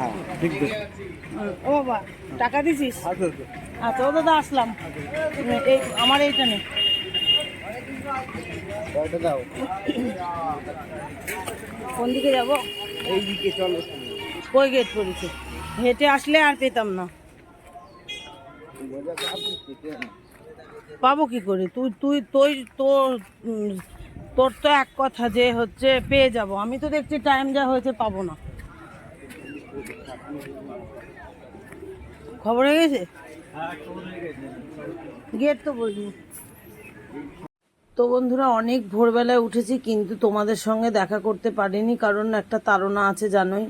হ্যাঁ ঠিক ও বাবা টাকা দিছিস? আচ্ছা ও দাদা আসলাম। এই আমার এইটা নেই কোন দিকে যাব? এই দিকে চলো। কই গেট পড়েছে? হেঁটে আসলে আর পেতাম না। পাবো কি করে? তুই তুই তুই তোর তোর তো এক কথা যে হচ্ছে পেয়ে যাব। আমি তো দেখছি টাইম যা হয়েছে পাবো না। খবর হয়ে গেছে? গেট তো বলবি। তো বন্ধুরা অনেক ভোরবেলায় উঠেছি কিন্তু তোমাদের সঙ্গে দেখা করতে পারিনি কারণ একটা তাড়না আছে জানোই।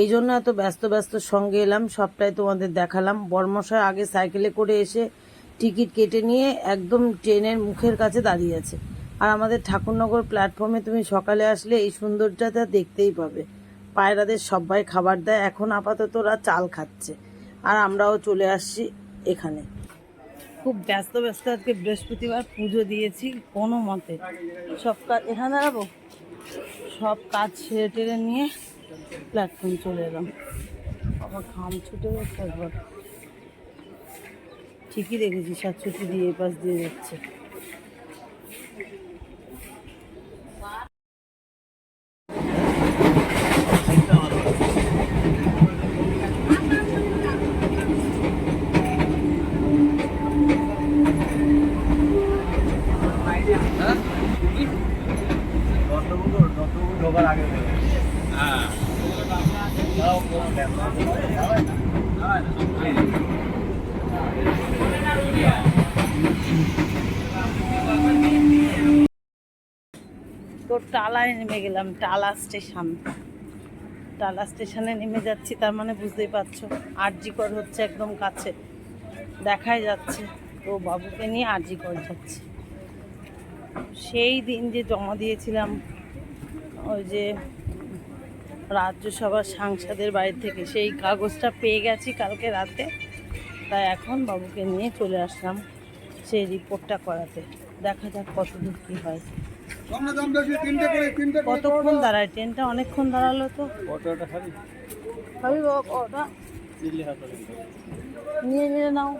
এই জন্য এত ব্যস্ত ব্যস্ত সঙ্গে এলাম সবটাই তোমাদের দেখালাম। বর্মশাই আগে সাইকেলে করে এসে টিকিট কেটে নিয়ে একদম ট্রেনের মুখের কাছে দাঁড়িয়ে আছে। আর আমাদের ঠাকুরনগর প্ল্যাটফর্মে তুমি সকালে আসলে এই সৌন্দর্যটা দেখতেই পাবে। পায়রাদের সবাই খাবার দেয়। এখন আপাতত ওরা চাল খাচ্ছে। আর আমরাও চলে আসছি এখানে। খুব ব্যস্ত ব্যস্ত আজকে বৃহস্পতিবার পুজো দিয়েছি কোনো মতে। সব কাজ এখানে দাঁড়াবো? সব কাজ সেরে টেরে নিয়ে প্ল্যাটফর্ম চলে এলাম। আবার ঘাম ছুটে যাচ্ছে একবার। ঠিকই দেখেছি সাত ছুটি দিয়ে এই পাশ দিয়ে যাচ্ছে। তো টালায় নেমে গেলাম, টালা স্টেশন। টালা স্টেশনে নেমে যাচ্ছি, তার মানে বুঝতেই পারছ আরজিকর হচ্ছে একদম কাছে। দেখাই যাচ্ছে, তো বাবুকে নিয়ে আরজিকর যাচ্ছে। সেই দিন যে জমা দিয়েছিলাম, ওই যে রাজ্যসভার সাংসদের বাড়ি থেকে সেই কাগজটা পেয়ে গেছি কালকে রাতে। তাই এখন বাবুকে নিয়ে চলে আসলাম সেই রিপোর্টটা করাতে। দেখা যাক কতদূর কী হয়। কতক্ষণ দাঁড়ায়? ট্রেনটা অনেকক্ষণ দাঁড়াল তো। খাবি? বাবা নিয়ে নিয়ে নাও।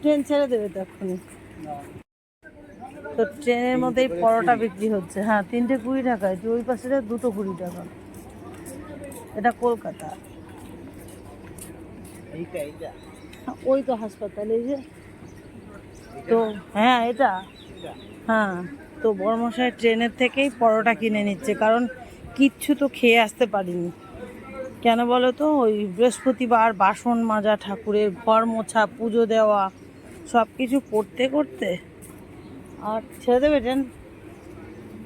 ট্রেন ছেড়ে দেবে তো এক্ষুনি। তো ট্রেনের মধ্যেই পরোটা বিক্রি হচ্ছে। হ্যাঁ তিনটে কুড়ি টাকায় ওই পাশে দুটো কুড়ি টাকা। এটা কলকাতা। ওই তো হাসপাতালে এই যে। তো হ্যাঁ এটা। হ্যাঁ তো বড়মশাই ট্রেনের থেকেই পরোটা কিনে নিচ্ছে কারণ কিচ্ছু তো খেয়ে আসতে পারিনি। কেন বলো তো? ওই বৃহস্পতিবার বাসন মাজা ঠাকুরের ঘর মোছা পুজো দেওয়া সব কিছু করতে করতে আর ছেড়ে দেবে ট্রেন?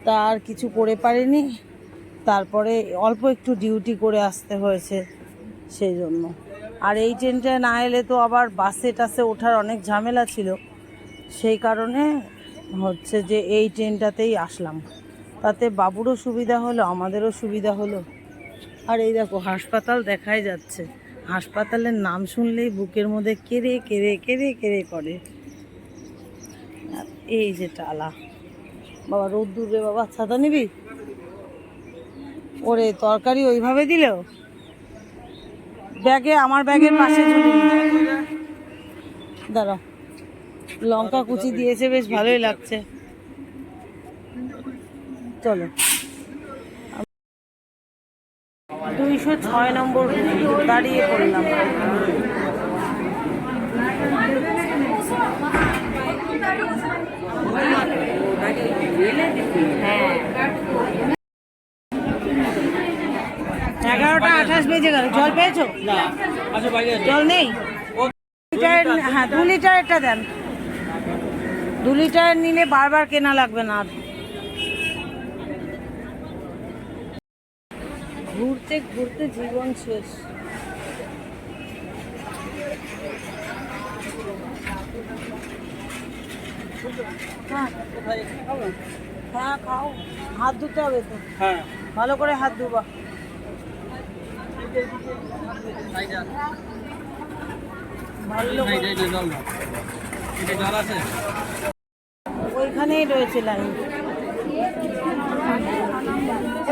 তা আর কিছু করে পারিনি। তারপরে অল্প একটু ডিউটি করে আসতে হয়েছে সেই জন্য। আর এই ট্রেনটা না এলে তো আবার বাসে টাসে ওঠার অনেক ঝামেলা ছিল। সেই কারণে হচ্ছে যে এই ট্রেনটাতেই আসলাম। তাতে বাবুরও সুবিধা হলো, আমাদেরও সুবিধা হলো। আর এই দেখো, হাসপাতাল দেখাই যাচ্ছে। হাসপাতালের নাম শুনলেই বুকের মধ্যে কেড়ে কেড়ে কেড়ে কেড়ে করে। এই যে টালা। বাবা, রোদ্দুর বাবা, ছাতা নিবি? ওরে, তরকারি ওইভাবে দিলেও ব্যাগে, আমার ব্যাগের পাশে দাঁড়াও, লঙ্কা কুচি দিয়েছে, বেশ ভালোই লাগছে। চলো। দুইশো ছয় নম্বর দাঁড়িয়ে পড়লাম। এগারোটা আঠাশ বেজে গেল। জল পেয়েছ? জল নেই? লিটার হ্যাঁ দু লিটারেরটা দেন। দু লিটার নিলে বারবার কেনা লাগবে না ঘুরতে ঘুরতে জীবন শেষ। হ্যাঁ হ্যাঁ খাও। হাত ধুতে হবে তো। হ্যাঁ। ভালো করে হাত ধুবা ভালো করে জল এটা জল আছে ওইখানেই রয়েছে লাইন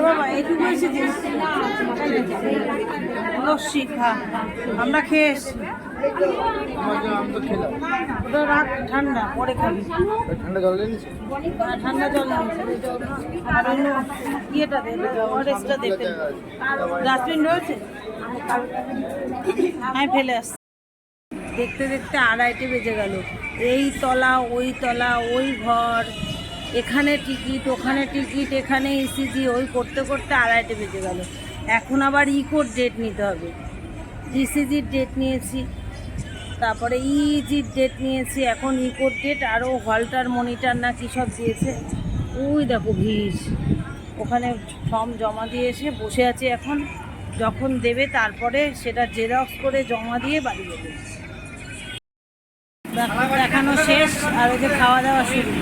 বাবা এইটুকু এসেছিস? লস্যি খা আমরা খেয়ে এসছি। ওটা ঠান্ডা পরে খাবি। ঠান্ডা জল এনেছি ঠান্ডা জল নিয়েছে। আর অন্য ইয়েটা দে দেখতে ডাস্টবিন রয়েছে? আমি ফেলে আসছি। দেখতে দেখতে আড়াইটে বেজে গেল। এই তলা ওই তলা ওই ঘর এখানে টিকিট ওখানে টিকিট এখানে ইসিজি ওই করতে করতে আড়াইটে বেজে গেল। এখন আবার ইকোর ডেট নিতে হবে। ইসিজির ডেট নিয়েছি। তারপরে ইজির ডেট নিয়েছি, এখন ইকোর ডেট আরও হলটার মনিটার না কী সব দিয়েছে। ওই দেখো ভিড়। ওখানে ফর্ম জমা দিয়ে এসে বসে আছি এখন। যখন দেবে তারপরে সেটা জেরক্স করে জমা দিয়ে বাড়ি দেবে দেখানো শেষ, আর যে খাওয়া দাওয়া শুরু।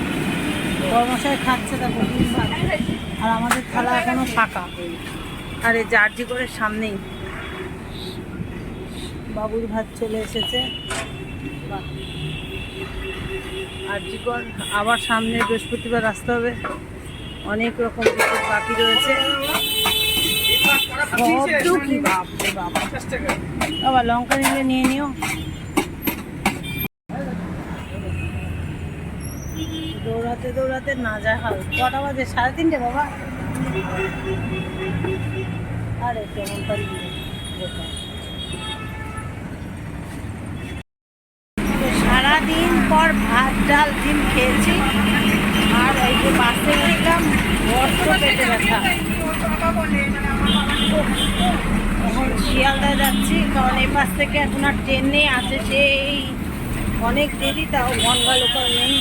কর্মশাই খাচ্ছে দেখো আর আমাদের থালা এখনও ফাঁকা। আর এই জার্জি করে সামনেই। বাবুর ভাত চলে এসেছে। আর আরজিকর আবার সামনে বৃহস্পতিবার আসতে হবে। অনেক রকম বাকি রয়েছে। বাবা, লঙ্কা নিলে নিয়ে নিও। দৌড়াতে দৌড়াতে না যায় হাল কটা বাজে? সাড়ে তিনটে বাবা? আরে, কেমন পারি সারাদিন পর ভাত, ডাল, ডিম খেয়েছি। আর এই যে বাসে উঠলাম, বড্ড পেটে ব্যথা। এখন শিয়ালদা যাচ্ছি, কারণ এই পাশ থেকে এখন আর ট্রেন নেই, আছে সেই অনেক দেরি, তাও গঙ্গা লোকাল নেই।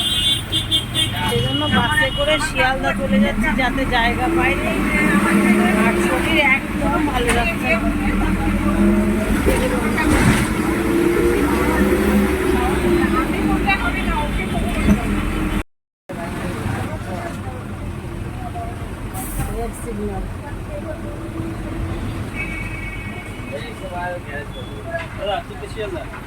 সেই জন্য বাসে করে শিয়ালদা চলে যাচ্ছি, যাতে জায়গা পাইনি আর শরীর একদম ভালো লাগছে না। রেড সিগন্যাল দাদা তুই বেশি আলাদা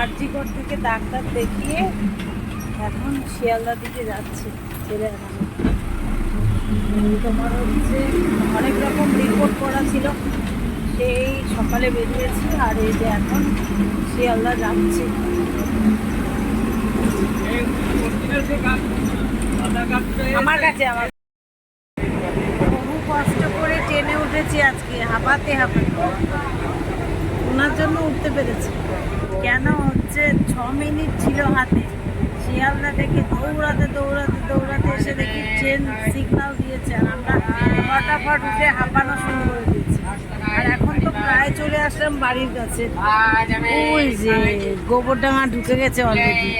আরজিগড় থেকে ডাক্তার দেখিয়ে এখন শিয়ালদা দিকে যাচ্ছে ছেলে তোমার হচ্ছে অনেক রকম রিপোর্ট করা ছিল। সেই সকালে বেরিয়েছি আর এই যে এখন শিয়ালদা যাচ্ছি। আমার কাছে আমার বহু কষ্ট করে ট্রেনে উঠেছি আজকে, হাঁপাতে হাঁপাতে। ওনার জন্য উঠতে পেরেছি। কেন হচ্ছে ছ মিনিট ছিল হাতে? শিয়ালদা থেকে দৌড়াতে দৌড়াতে দৌড়াতে এসে দেখি ট্রেন সিগন্যাল দিয়েছে আর আমরা ফটাফট উঠে হাঁপানো শুরু করে দিয়েছি। আর এখন তো প্রায় চলে আসলাম বাড়ির কাছে। ওই যে গোবরডাঙা ঢুকে গেছে অলরেডি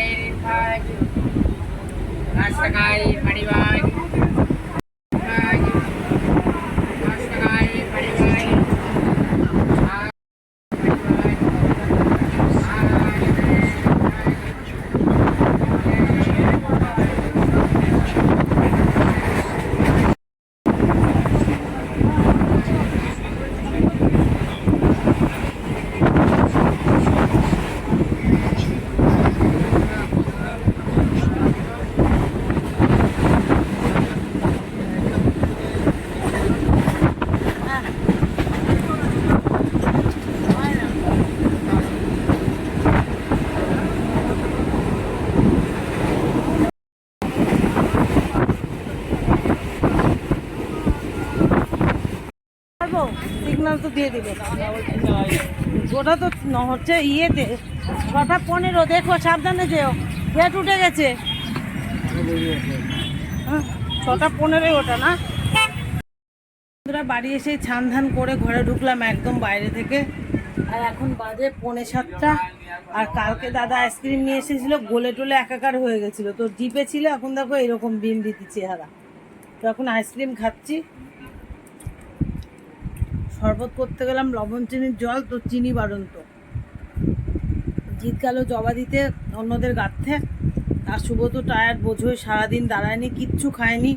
সিগন্যাল তো দিয়ে দিবে। ওটা তো হচ্ছে ইয়েতে। ছটা পনেরো দেখো সাবধানে যেও। গেট উঠে গেছে। হ্যাঁ, ছটা পনেরোই ওটা না? বন্ধুরা বাড়ি এসে ছান ধান করে ঘরে ঢুকলাম একদম বাইরে থেকে। আর এখন বাজে পৌনে সাতটা। আর কালকে দাদা আইসক্রিম নিয়ে এসেছিল গোলে টোলে একাকার হয়ে গেছিল। তো জিপে ছিল এখন দেখো এরকম বিমবিতি চেহারা। তো এখন আইসক্রিম খাচ্ছি। শরবত করতে গেলাম লবণ, চিনির জল, তো চিনি বাড়ন্ত। জিৎ গেল জবা দিতে অন্যদের গাঁথতে। আর শুভ তো টায়ার্ড বোঝোই সারাদিন দাঁড়ায়নি, কিচ্ছু খায়নি।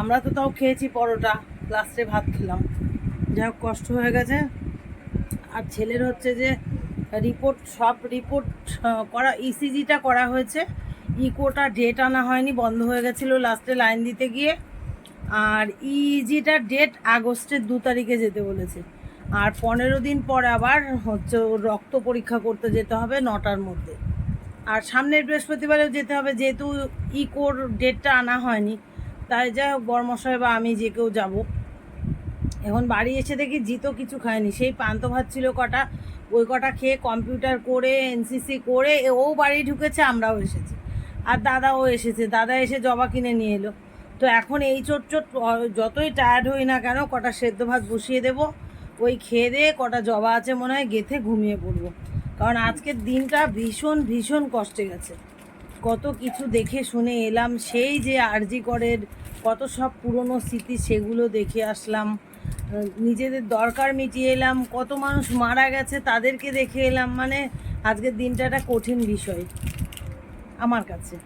আমরা তো তাও খেয়েছি পরোটা লাস্টে ভাত খেলাম। হোক, কষ্ট হয়ে গেছে। আর ছেলের হচ্ছে যে রিপোর্ট সব রিপোর্ট করা ইসিজিটা করা হয়েছে। ইকোটা ডেট আনা হয়নি, বন্ধ হয়ে গেছিল লাস্টে লাইন দিতে গিয়ে। আর ই ইজিটার ডেট আগস্টের দু তারিখে যেতে বলেছে। আর পনেরো দিন পর আবার হচ্ছে রক্ত পরীক্ষা করতে যেতে হবে নটার মধ্যে। আর সামনের বৃহস্পতিবারেও যেতে হবে, যেহেতু ইকোর ডেটটা আনা হয়নি। তাই যাই হোক, বর্মশাই বা আমি যে কেউ যাব। এখন বাড়ি এসে দেখি জিতো কিছু খায়নি। সেই পান্ত ভাত ছিল কটা, ওই কটা খেয়ে কম্পিউটার করে, এনসিসি করে, ও বাড়ি ঢুকেছে, আমরাও এসেছি। আর দাদাও এসেছে, দাদা এসে জবা কিনে নিয়ে এলো। তো এখন এই চোট চোট যতই টায়ার্ড হই না কেন কটা সেদ্ধ ভাত বসিয়ে দেবো, ওই খেয়ে দিয়ে কটা জবা আছে মনে হয় গেথে ঘুমিয়ে পড়ব। কারণ আজকের দিনটা ভীষণ ভীষণ কষ্টে গেছে। কত কিছু দেখে শুনে এলাম, সেই যে আরজি করের কত সব পুরনো স্মৃতি সেগুলো দেখে আসলাম। নিজেদের দরকার মিটিয়ে এলাম, কত মানুষ মারা গেছে তাদেরকে দেখে এলাম মানে আজকের দিনটা একটা কঠিন বিষয়, আমার কাছে।